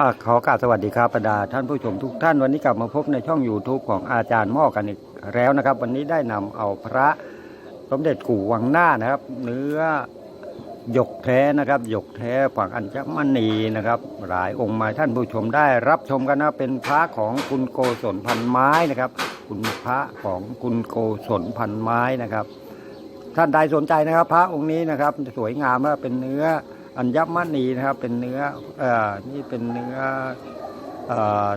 ่าขอกราบสวัสดีครับบรรดาท่านผู้ชมทุกท่านวันนี้กลับมาพบในช่อง YouTube ของอาจารย์ม้อกันอีกแล้วนะครับ วันนี้ได้นำเอาพระสมเด็จกู่วังหน้านะครับ เนื้อหยกแท้นะครับหยกแท้ฝั่งอัญมณีนะครับ หลายองค์มาท่านผู้ชมได้รับชมกันนะเป็นพระของคุณโกศลพันไม้นะครับ คุณพระของคุณโกศลพันไม้นะครับ ท่านใดสนใจนะครับ พระองค์นี้นะครับ สวยงามมากเป็นเนื้อ อัญมณีนะครับเป็นเนื้อเอ่อนี่เป็นเนื้อเอ่อ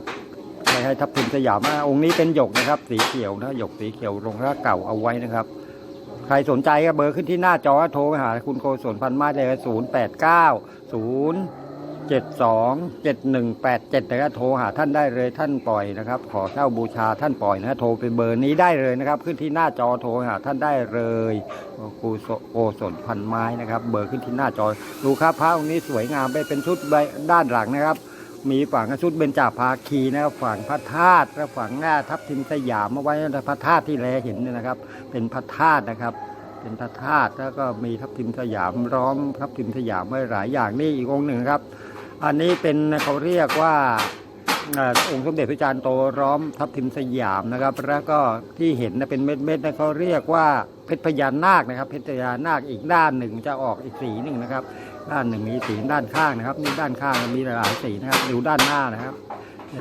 ไม่ให้ทับทิมสยามนะองค์นี้เป็นหยกนะครับ สีเขียวนะหยกสีเขียวลงรักเก่าเอาไว้นะครับ ใครสนใจก็เบอร์ขึ้นที่หน้าจอโทรไปหาคุณโกศลพันมาเลยศูนย์แปดเก้าศูนย์ เจ็ดสองเจ็ดหนึ่งแปดเจ็ดนะครับโทรหาท่านได้เลยท่านปล่อยนะครับ ขอเช่าบูชาท่านปล่อยนะโทรไปเบอร์นี้ได้เลยนะครับ ขึ้นที่หน้าจอโทรหาท่านได้เลยครูโกศลพันไม้นะครับ เบอร์ขึ้นที่หน้าจอดูครับพระองค์นี้สวยงามไปเป็นชุดใบด้านหลังนะครับ มีฝั่งชุดเบญจาภาคีนะครับฝั่งพระธาตุและฝั่งหน้าทับทิมสยามเอาไว้นะพระธาตุที่แลเห็นเนี่ยนะครับ เป็นพระธาตุนะครับเป็นพระธาตุแล้วก็มีทับทิมสยามร้อมทับทิมสยามไว้หลายอย่างนี่อีกองหนึ่งครับ อันนี้เป็นเขาเรียกว่าองค์สมเด็จพระจารย์โตร้อมทับทิมสยามนะครับ แล้วก็ที่เห็นนะเป็นเม็ดๆนะเขาเรียกว่าเพชรพญานาคนะครับเพชรพญานาคอีกด้านหนึ่งจะออกอีกสีหนึ่งนะครับ ด้านหนึ่งมีสีด้านข้างนะครับนี่ด้านข้างมีหลายสีนะครับดูด้านหน้านะครับ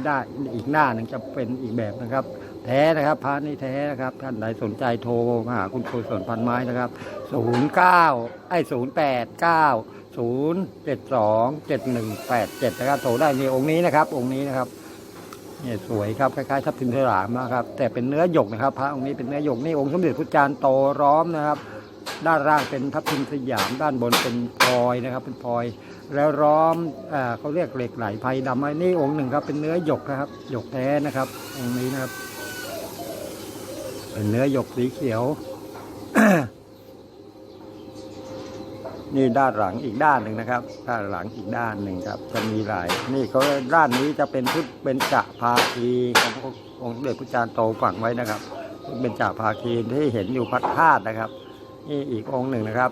ด้านอีกหน้าหนึ่งจะเป็นอีกแบบนะครับ แท้นะครับพระนี่แท้นะครับ ท่านใดสนใจโทรมาหาคุณโกศลพันไม้นะครับ 09ไอ้089 072 7187นะครับโทรได้ในองค์นี้นะครับ องค์นี้นะครับเนี่ยสวยครับคล้ายๆทับทิมสลามนะครับ แต่เป็นเนื้อหยกนะครับ พระองค์นี้เป็นเนื้อหยกนี่องค์สมเด็จพระจารย์โตร้อมนะครับ ด้านล่างเป็นทับทิมสยาม ด้านบนเป็นพลอยนะครับ เป็นพลอย แล้วร้อมเอ่อเขาเรียกเหล็กไหลไพดำไอ้นี่องค์หนึ่งครับ เป็นเนื้อหยกนะครับหยกแท้นะครับ องค์นี้นะครับ เป็นเนื้อหยกสีเขียว นี่ด้านหลังอีกด้านหนึ่งนะครับ ด้านหลังอีกด้านหนึ่งครับ จะมีหลาย นี่เขาด้านนี้จะเป็นชุดเป็นจะภาคีของพระองค์สมเด็จพระจารย์โตฝังไว้นะครับ เป็นจ่าภาคีที่เห็นอยู่พัดธาตุนะครับ นี่อีกองค์หนึ่งนะครับ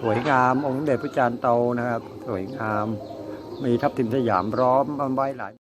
สวยงามองค์สมเด็จพระจารย์โตนะครับ สวยงาม มีทับทิมสยามร้อมไว้หลาย